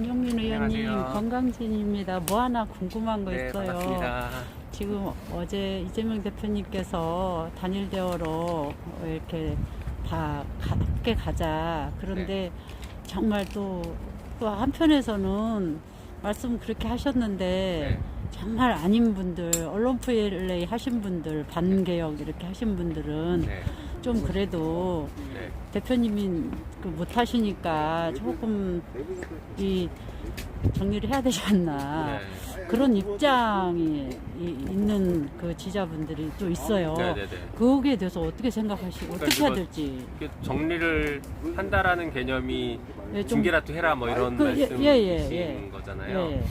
김종민 의원님 안녕하세요. 건강진입니다. 뭐 하나 궁금한 거 네, 있어요. 반갑습니다. 지금 어제 이재명 대표님께서 단일 대화로 이렇게 다 가- 함께 가자. 그런데 네. 정말 또, 또 한편에서는 말씀 그렇게 하셨는데 네. 정말 아닌 분들, 언론 플레이 하신 분들, 반개혁 이렇게 하신 분들은 네. 좀 그래도 네. 대표님이 그 못하시니까 조금 이 정리를 해야 되지 않나 네. 그런 입장이 이- 있는 그 지자분들이 또 있어요. 네, 네, 네. 거기에 대해서 어떻게 생각하시고 그러니까 어떻게 해야 이거 될지. 이게 정리를 한다라는 개념이 예, 좀- 징계라도 해라 뭐 이런 그, 예, 말씀이신 예, 예, 예. 거잖아요. 예,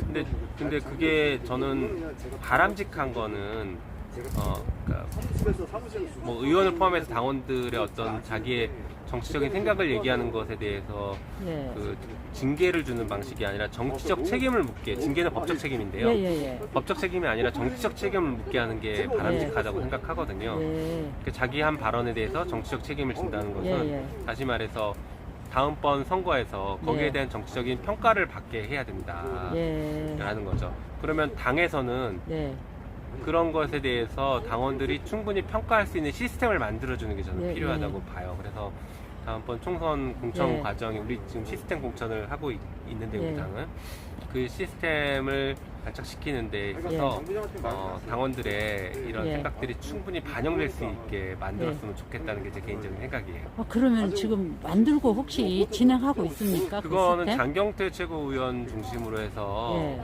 근데 근데 그게 저는 바람직한 거는 어 그러니까 뭐 의원을 포함해서 당원들의 어떤 자기의 정치적인 생각을 얘기하는 것에 대해서 예. 그 징계를 주는 방식이 아니라 정치적 책임을 묻게 징계는 법적 책임인데요. 예, 예, 예. 법적 책임이 아니라 정치적 책임을 묻게 하는 게 바람직하다고 생각하거든요. 예. 그 자기 한 발언에 대해서 정치적 책임을 진다는 것은 예, 예. 다시 말해서 다음번 선거에서 거기에 예. 대한 정치적인 평가를 받게 해야 된다라는 예. 거죠. 그러면 당에서는 예. 그런 것에 대해서 당원들이 충분히 평가할 수 있는 시스템을 만들어주는 게 저는 예, 필요하다고 봐요. 그래서 다음번 총선 공천 예. 과정이 우리 지금 시스템 공천을 하고 있, 는데 예. 우리 당은 그 시스템을 발전시키는 데 있어서 어, 당원들의 이런 예. 생각들이 충분히 반영될 수 있게 만들었으면 좋겠다는 게 제 개인적인 생각이에요. 어, 그러면 지금 만들고 혹시 진행하고 있습니까? 그 그거는 시스템? 장경태 최고위원 중심으로 해서 예.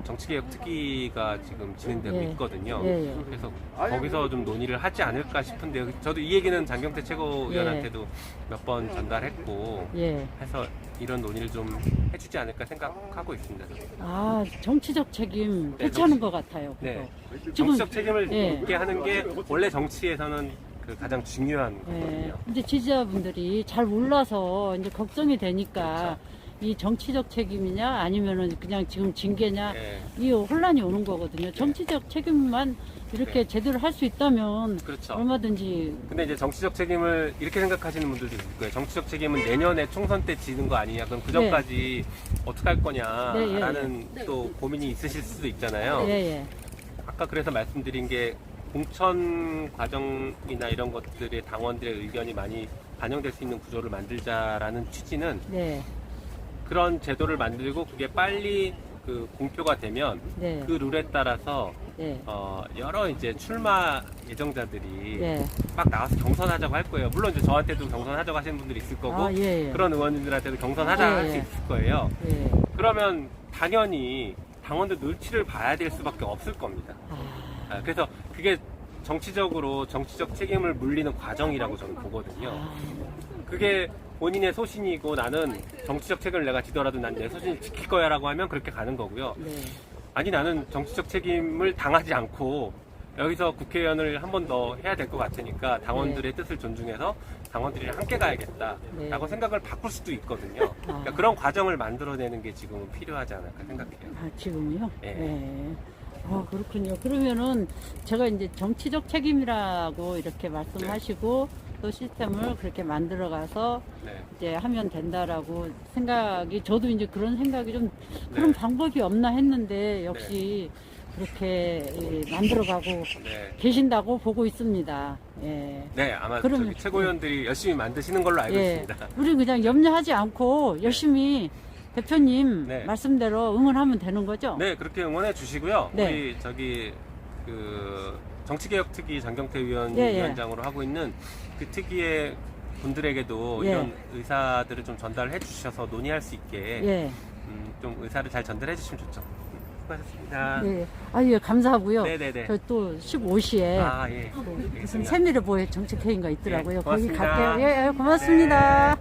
어, 정치개혁 특위가 지금 진행되고 예. 있거든요. 예, 예. 그래서 거기서 좀 논의를 하지 않을까 싶은데 저도 이 얘기는 장경태 최고위원한테도 몇 번 전달했고 예. 해서 이런 논의를 좀 해주지 않을까 생각하고 있습니다. 아, 정치적 책임 네, 괜찮은 정치- 것 같아요. 그거. 네. 정치적 책임을 예. 묻게 하는 게 원래 정치에서는 그 가장 중요한 예. 거거든요. 이제 지지자분들이 잘 몰라서 이제 걱정이 되니까 이 정치적 책임이냐 아니면은 그냥 지금 징계냐 예. 이 혼란이 오는 거거든요. 정치적 책임만 이렇게 네. 제대로 할 수 있다면 그렇죠. 얼마든지 근데 이제 정치적 책임을 이렇게 생각하시는 분들도 있을 거예요. 정치적 책임은 내년에 총선 때 지는 거 아니냐. 그럼 그 전까지 어떻게 할 네, 예, 거냐라는 또 고민이 있으실 수도 있잖아요. 예, 예. 아까 그래서 말씀드린 게 공천 과정이나 이런 것들의 당원들의 의견이 많이 반영될 수 있는 구조를 만들자라는 취지는 네. 그런 제도를 만들고 그게 빨리 그 공표가 되면 네. 그 룰에 따라서 네. 어 여러 이제 출마 예정자들이 예. 막 나와서 경선하자고 할 거예요. 물론 이제 저한테도 경선하자고 하시는 분들이 있을 거고 아, 예, 예. 그런 의원님들한테도 경선하자 예, 할수 예. 있을 거예요. 예. 그러면 당연히 당원들 눈치를 봐야 될 수밖에 없을 겁니다. 아, 아, 그래서 그게 정치적으로 정치적 책임을 물리는 과정이라고 저는 보거든요. 아, 그게 본인의 소신이고 나는 정치적 책임을 내가 지더라도 난 내 소신을 지킬 거야 라고 하면 그렇게 가는 거고요. 네. 아니 나는 정치적 책임을 당하지 않고 여기서 국회의원을 한 번 더 해야 될 것 같으니까 당원들의 뜻을 존중해서 당원들이랑 함께 가야겠다라고 네. 생각을 바꿀 수도 있거든요. 그러니까 아. 그런 과정을 만들어내는 게 지금은 필요하지 않을까 생각해요. 아, 지금요? 예. 예. 아, 그렇군요. 그러면은 제가 이제 정치적 책임이라고 이렇게 말씀하시고 또 시스템을 그렇게 만들어가서 네. 이제 하면 된다라고 생각이 저도 이제 그런 생각이 좀 그런 네. 방법이 없나 했는데 역시 그렇게 예, 만들어가고 네. 계신다고 보고 있습니다. 예. 네, 아마 그러면- 저기 최고위원들이 열심히 만드시는 걸로 알고 예. 있습니다. 우리 그냥 염려하지 않고 열심히 대표님 네. 말씀대로 응원하면 되는 거죠? 네, 그렇게 응원해 주시고요. 네. 우리 저기 그 정치개혁 특위 장경태 위원 예, 예. 위원장으로 하고 있는 그 특위의 분들에게도 예. 이런 의사들을 좀 전달해 주셔서 논의할 수 있게 예. 음, 좀 의사를 잘 전달해 주시면 좋죠. 음, 수고하셨습니다. 예. 아, 예, 감사하고요. 네네네. 저 또 15시에 아, 예. 무슨 알겠습니다. 세미를 보여 정책회의가 있더라고요. 네, 거기 고맙습니다. 갈게요. 예, 예, 고맙습니다.